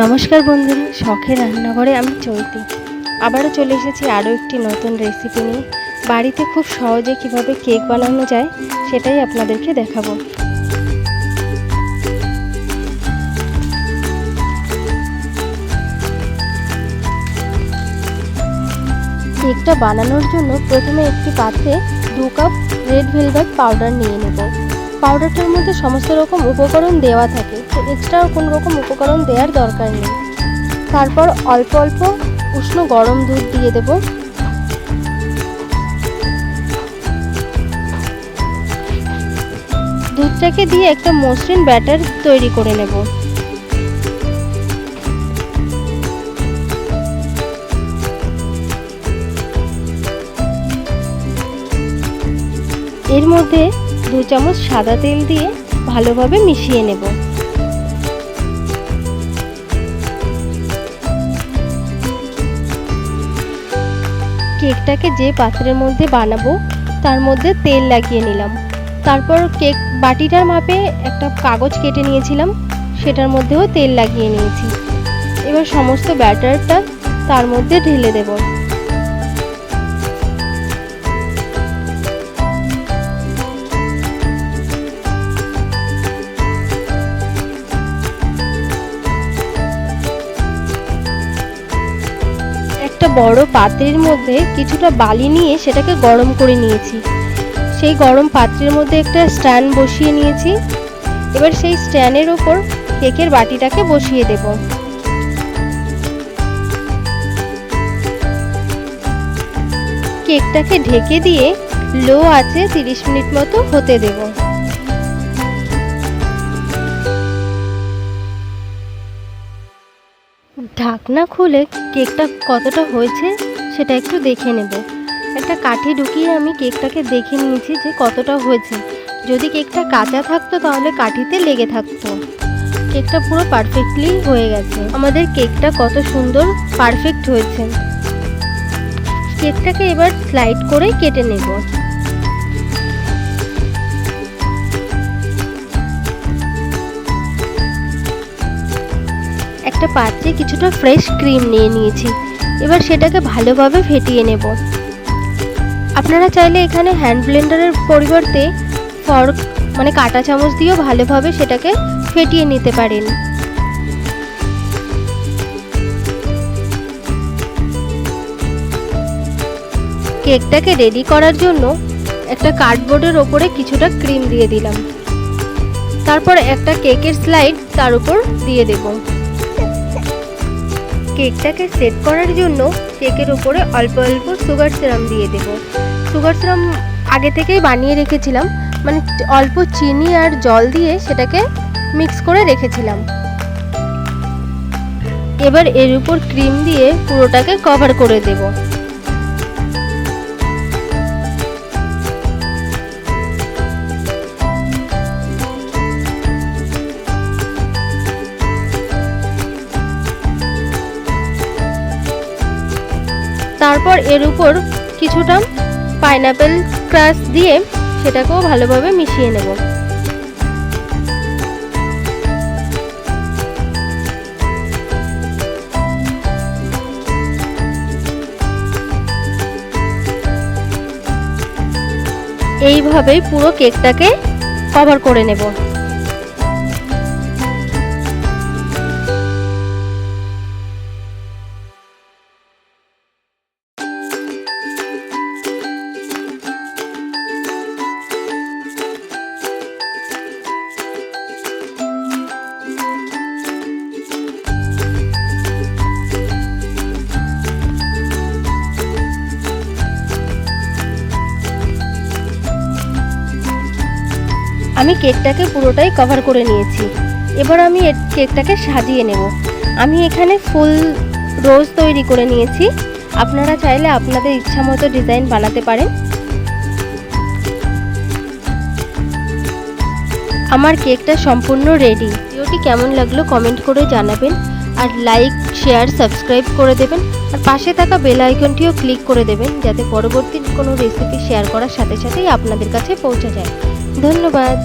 নমস্কার বন্ধুরা, শখের রান্নাঘরে আমি চৈতি আবারও চলে এসেছি আরও একটি নতুন রেসিপি নিয়ে। বাড়িতে খুব সহজে কীভাবে কেক বানানো যায়, সেটাই আপনাদেরকে দেখাবো। কেকটা বানানোর জন্য প্রথমে একটি পাত্রে দু কাপ রেড ভেলভেট পাউডার নিয়ে নেব। পাউডারটার মধ্যে সমস্ত রকম উপকরণ দেওয়া থাকে, তো এক্সট্রা কোনো রকম উপকরণ দেওয়ার দরকার নেই। তারপর অল্প অল্প উষ্ণ গরম দুধ দিয়ে দেব। দুধটাকে দিয়ে একটা মসৃণ ব্যাটার তৈরি করে নেব। এর মধ্যে দু চামচ সাদা তেল দিয়ে ভালোভাবে মিশিয়ে নেব। কেকটাকে যে পাত্রের মধ্যে বানাবো, তার মধ্যে তেল লাগিয়ে নিলাম। তারপর কেক বাটিটার মাপে একটা কাগজ কেটে নিয়েছিলাম, সেটার মধ্যেও তেল লাগিয়ে নিয়েছি। এবার সমস্ত ব্যাটারটা তার মধ্যে ঢেলে দেবো। একটা বড় পাত্রের মধ্যে কিছুটা বালি নিয়ে সেটাকে গরম করে নিয়েছি। সেই গরম পাত্রের মধ্যে একটা স্ট্যান্ড বসিয়ে নিয়েছি। এবার সেই স্ট্যান্ডের ওপর কেকের বাটিটাকে বসিয়ে দেব। কেকটাকে ঢেকে দিয়ে লো আছে তিরিশ মিনিট মতো হতে দেবো। ঢাকনা খুলে কেকটা কতটা হয়েছে সেটা একটু দেখে নেব। একটা কাঠি ঢুকিয়ে আমি কেকটাকে দেখে নিয়েছি যে কতটা হয়েছে। যদি কেকটা কাঁচা থাকতো তাহলে কাঠিতে লেগে থাকতো। কেকটা পুরো পারফেক্টলি হয়ে গেছে। আমাদের কেকটা কত সুন্দর পারফেক্ট হয়েছে। কেকটাকে এবার স্লাইড করে কেটে নেব। একটা পাত্রে কিছুটা ফ্রেশ ক্রিম নিয়ে নিয়েছি। এবার সেটাকে ভালোভাবে ফেটিয়ে নেব। আপনারা চাইলে এখানে হ্যান্ড ব্লেন্ডারের পরিবর্তে ফর্ক মানে কাঁটা চামচ দিয়েও ভালোভাবে সেটাকে ফেটিয়ে নিতে পারেন। কেকটাকে রেডি করার জন্য একটা কার্ডবোর্ডের ওপরে কিছুটা ক্রিম দিয়ে দিলাম। তারপর একটা কেকের স্লাইড তার উপর দিয়ে দেবো। কেকটাকে সেট করার জন্য কেকের উপরে অল্প অল্প সুগার সিরাম দিয়ে দেব। সুগার সিরাম আগে থেকেই বানিয়ে রেখেছিলাম। মানে অল্প চিনি আর জল দিয়ে সেটাকে মিক্স করে রেখেছিলাম। এবার এর উপর ক্রিম দিয়ে পুরোটাকে কভার করে দেব। তারপর এর উপর কিছুটা পাইনাপেল ক্রাশ দিয়ে সেটাকেও ভালোভাবে মিশিয়ে নেব। এইভাবেই পুরো কেকটাকে কভার করে নেব। আমি কেকটাকে পুরোটাই কভার করে নিয়েছি। এবার আমি কেকটাকে সাজিয়ে নেব। আমি এখানে ফুল রোজ তৈরি করে নিয়েছি। আপনারা চাইলে আপনাদের ইচ্ছা মতো ডিজাইন বানাতে পারেন। আমার কেকটা সম্পূর্ণ রেডি ভিডিওটি কেমন লাগল কমেন্ট করে জানাবেন। আর লাইক শেয়ার সাবস্ক্রাইব করে দেবেন। আর পাশে থাকা বেল আইকনটিও ক্লিক করে দেবেন, যাতে পরবর্তী কোনো রেসিপি শেয়ার করার সাথে সাথেই আপনাদের কাছে পৌঁছে যায়। ধন্যবাদ।